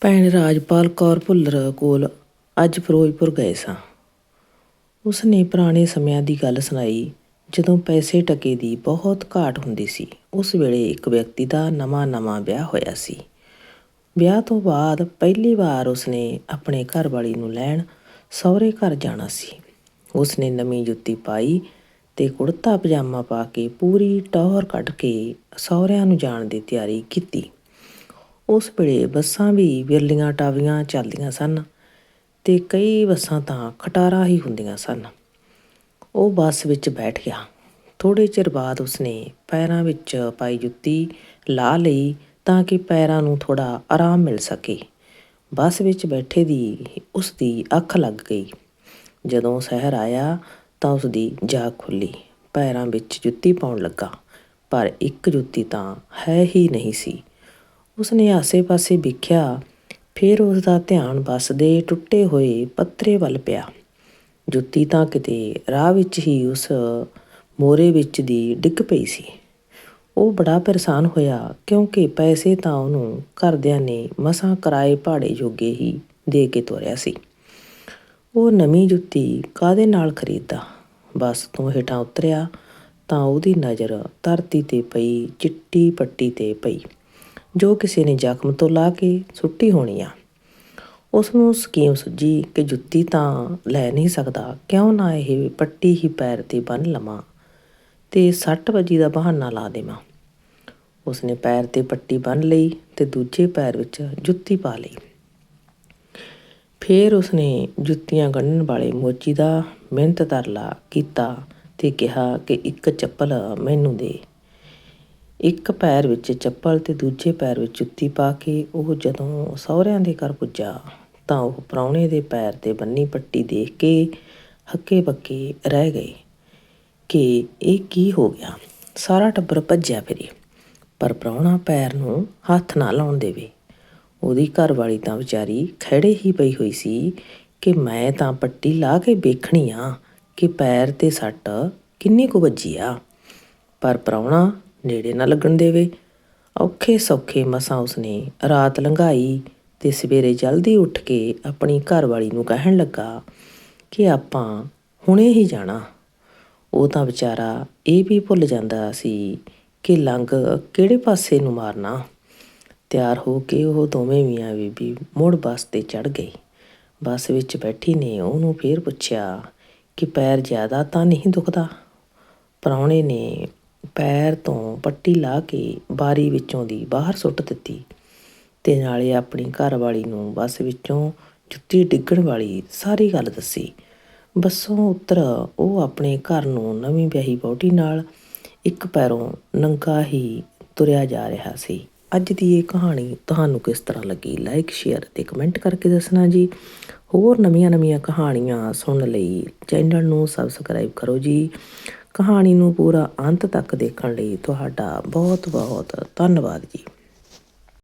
ਭੈਣ ਰਾਜਪਾਲ ਕੌਰ ਭੁੱਲਰ ਕੋਲ ਅੱਜ ਫਿਰੋਜ਼ਪੁਰ ਗਏ ਸਾਂ। ਉਸ ਨੇ ਪੁਰਾਣੇ ਸਮਿਆਂ ਦੀ ਗੱਲ ਸੁਣਾਈ, ਜਦੋਂ ਪੈਸੇ ਟਕੇ ਦੀ ਬਹੁਤ ਘਾਟ ਹੁੰਦੀ ਸੀ। ਉਸ ਵੇਲੇ ਇੱਕ ਵਿਅਕਤੀ ਦਾ ਨਵਾਂ-ਨਵਾਂ ਵਿਆਹ ਹੋਇਆ ਸੀ। ਵਿਆਹ ਤੋਂ ਬਾਅਦ ਪਹਿਲੀ ਵਾਰ ਉਸਨੇ ਆਪਣੇ ਘਰਵਾਲੀ ਨੂੰ ਲੈਣ ਸਹੁਰੇ ਘਰ ਜਾਣਾ ਸੀ। ਉਸਨੇ ਨਵੀਂ ਜੁੱਤੀ ਪਾਈ ਤੇ ਕੁੜਤਾ ਪਜਾਮਾ ਪਾ ਕੇ ਪੂਰੀ ਟੌਹਰ ਕੱਢ ਕੇ ਸਹੁਰਿਆਂ ਨੂੰ ਜਾਣ ਦੀ ਤਿਆਰੀ ਕੀਤੀ। ਉਸ ਵੇਲੇ ਬੱਸਾਂ ਵੀ ਵਿਰਲੀਆਂ ਟਾਵੀਆਂ ਚੱਲਦੀਆਂ ਸਨ ਤੇ ਕਈ ਬੱਸਾਂ ਤਾਂ ਖਟਾਰਾ ਹੀ ਹੁੰਦੀਆਂ ਸਨ। ਉਹ ਬੱਸ ਵਿੱਚ ਬੈਠ ਗਿਆ। ਥੋੜੇ ਚਿਰ ਬਾਅਦ ਉਸਨੇ ਪੈਰਾਂ ਵਿੱਚ ਪਾਈ ਜੁੱਤੀ ਲਾ ਲਈ ਤਾਂ ਕਿ ਪੈਰਾਂ ਨੂੰ ਥੋੜਾ ਆਰਾਮ ਮਿਲ ਸਕੇ। ਬੱਸ ਵਿੱਚ ਬੈਠੇ ਦੀ ਉਸ ਦੀ ਅੱਖ ਲੱਗ ਗਈ। ਜਦੋਂ ਸ਼ਹਿਰ ਆਇਆ ਤਾਂ ਉਸ ਦੀ ਜਾਗ ਖੁੱਲੀ। ਪੈਰਾਂ ਵਿੱਚ ਜੁੱਤੀ ਪਾਉਣ ਲੱਗਾ। ਪਰ ਇੱਕ ਜੁੱਤੀ ਤਾਂ ਹੈ ਹੀ ਨਹੀਂ ਸੀ। ਉਸਨੇ ਆਸੇ-ਪਾਸੇ ਵੇਖਿਆ, ਫਿਰ ਉਸਦਾ ਧਿਆਨ ਬੱਸ ਦੇ ਟੁੱਟੇ ਹੋਏ ਪੱਤਰੇ ਵੱਲ ਪਿਆ। ਜੁੱਤੀ ਤਾਂ ਕਿਤੇ ਰਾਹ ਵਿੱਚ ਹੀ ਉਸ ਮੋਰੇ ਵਿੱਚ ਦੀ ਡਿੱਗ ਪਈ ਸੀ। ਉਹ ਬੜਾ ਪਰੇਸ਼ਾਨ ਹੋਇਆ, ਕਿਉਂਕਿ ਪੈਸੇ ਤਾਂ ਉਹਨੂੰ ਘਰਦਿਆਂ ਨੇ ਮਸਾਂ ਕਿਰਾਏ ਭਾੜੇ ਜੋਗੇ ਹੀ ਦੇ ਕੇ ਤੋਰਿਆ ਸੀ। ਉਹ ਨਵੀਂ ਜੁੱਤੀ ਕਾਹਦੇ ਨਾਲ ਖਰੀਦਦਾ? ਬੱਸ ਤੋਂ ਹੇਠਾਂ ਉਤਰਿਆ ਤਾਂ ਉਹਦੀ ਨਜ਼ਰ ਧਰਤੀ ਤੇ ਪਈ, ਚਿੱਟੀ ਪੱਟੀ ਤੇ ਪਈ। ਜੋ ਕਿਸੇ ਨੇ ਜ਼ਖਮ ਤੋਂ ਲਾ ਕੇ ਸੁੱਟੀ ਹੋਣੀ ਆ। ਉਸ ਨੂੰ ਸਕੀਮ ਸੁੱਜੀ ਕਿ ਜੁੱਤੀ ਤਾਂ ਲੈ ਨਹੀਂ ਸਕਦਾ, ਕਿਉਂ ਨਾ ਇਹ ਪੱਟੀ ਹੀ ਪੈਰ ਤੇ ਬੰਨ ਲਵਾਂ ਤੇ ਸੱਟ ਵੱਜੀ ਦਾ ਬਹਾਨਾ ਲਾ ਦੇਵਾਂ। ਉਸਨੇ ਪੈਰ ਤੇ ਪੱਟੀ ਬੰਨ ਲਈ ਤੇ ਦੂਜੇ ਪੈਰ ਵਿੱਚ ਜੁੱਤੀ ਪਾ ਲਈ। ਫੇਰ ਉਸਨੇ ਜੁੱਤੀਆਂ ਗੰਢਣ ਵਾਲੇ ਮੋਚੀ ਦਾ ਮਿਹਨਤ ਤਰਲਾ ਕੀਤਾ ਤੇ ਕਿਹਾ ਕਿ ਇੱਕ ਚੱਪਲ ਮੈਨੂੰ ਦੇ। ਇੱਕ ਪੈਰ ਵਿੱਚ ਚੱਪਲ ਤੇ ਦੂਜੇ ਪੈਰ ਵਿੱਚ ਜੁੱਤੀ ਪਾ ਕੇ ਉਹ ਜਦੋਂ ਸਹੁਰਿਆਂ ਦੇ ਘਰ ਪੁੱਜਾ ਤਾਂ ਉਹ ਪ੍ਰਾਹੁਣੇ ਦੇ ਪੈਰ ਤੇ ਬੰਨੀ ਪੱਟੀ ਦੇਖ ਕੇ ਹੱਕੇ ਬੱਕੇ ਰਹਿ ਗਏ ਕਿ ਇਹ ਕੀ ਹੋ ਗਿਆ? ਸਾਰਾ ਟੱਬਰ ਭੱਜਿਆ ਫਿਰੇ, ਪਰ ਪ੍ਰਾਹੁਣਾ ਪੈਰ ਨੂੰ ਹੱਥ ਨਾ ਲਾਉਣ ਦੇਵੇ। ਉਹਦੀ ਘਰਵਾਲੀ ਤਾਂ ਵਿਚਾਰੀ ਖੜੇ ਹੀ ਪਈ ਹੋਈ ਸੀ ਕਿ ਮੈਂ ਤਾਂ ਪੱਟੀ ਲਾ ਕੇ ਵੇਖਣੀ ਆ ਕਿ ਪੈਰ ਤੇ ਸੱਟ ਕਿੰਨੀ ਕੁ ਵੱਜੀ ਆ। ਪਰ ਪ੍ਰਾਹੁਣਾ ਨੇੜੇ ਨਾ ਲੱਗਣ ਦੇਵੇ। ਔਖੇ ਸੌਖੇ ਮਸਾਂ ਉਸਨੇ ਰਾਤ ਲੰਘਾਈ ਤੇ ਸਵੇਰੇ ਜਲਦੀ ਉੱਠ ਕੇ ਆਪਣੀ ਘਰਵਾਲੀ ਨੂੰ ਕਹਿਣ ਲੱਗਾ ਕਿ ਆਪਾਂ ਹੁਣੇ ਹੀ ਜਾਣਾ। ਉਹ ਤਾਂ ਵਿਚਾਰਾ ਇਹ ਵੀ ਭੁੱਲ ਜਾਂਦਾ ਸੀ ਕਿ ਲੰਗ ਕਿਹੜੇ ਪਾਸੇ ਨੂੰ ਮਾਰਨਾ। ਤਿਆਰ ਹੋ ਕੇ ਉਹ ਦੋਵੇਂ ਮੀਆਂ ਬੀਬੀ ਮੁੜ ਬੱਸ ਤੇ ਚੜ ਗਈ। ਬੱਸ ਵਿੱਚ ਬੈਠੀ ਨੇ ਉਹਨੂੰ ਫੇਰ ਪੁੱਛਿਆ ਕਿ ਪੈਰ ਜ਼ਿਆਦਾ ਤਾਂ ਨਹੀਂ ਦੁਖਦਾ? ਪ੍ਰਾਹੁਣੇ ਨੇ ਪੈਰ ਤੋਂ ਪੱਟੀ ਲਾ ਕੇ ਬਾਰੀ ਵਿੱਚੋਂ ਦੀ ਬਾਹਰ ਸੁੱਟ ਦਿੱਤੀ ਅਤੇ ਨਾਲੇ ਆਪਣੀ ਘਰਵਾਲੀ ਨੂੰ ਬੱਸ ਵਿੱਚੋਂ ਜੁੱਤੀ ਡਿੱਗਣ ਵਾਲੀ ਸਾਰੀ ਗੱਲ ਦੱਸੀ। ਬੱਸੋਂ ਉਤਰ ਉਹ ਆਪਣੇ ਘਰ ਨੂੰ ਨਵੀਂ ਵਿਆਹੀ ਵਹੁਟੀ ਨਾਲ ਇੱਕ ਪੈਰੋਂ ਨੰਗਾ ਹੀ ਤੁਰਿਆ ਜਾ ਰਿਹਾ ਸੀ। ਅੱਜ ਦੀ ਇਹ ਕਹਾਣੀ ਤੁਹਾਨੂੰ ਕਿਸ ਤਰ੍ਹਾਂ ਲੱਗੀ? ਲਾਈਕ ਸ਼ੇਅਰ ਤੇ ਕਮੈਂਟ ਕਰਕੇ ਦੱਸਣਾ ਜੀ। ਹੋਰ ਨਵੀਆਂ-ਨਵੀਆਂ ਕਹਾਣੀਆਂ ਸੁਣਨ ਲਈ ਚੈਨਲ ਨੂੰ ਸਬਸਕ੍ਰਾਈਬ ਕਰੋ ਜੀ। ਕਹਾਣੀ ਨੂੰ ਪੂਰਾ ਅੰਤ ਤੱਕ ਦੇਖਣ ਲਈ ਤੁਹਾਡਾ ਬਹੁਤ-ਬਹੁਤ ਧੰਨਵਾਦ ਜੀ।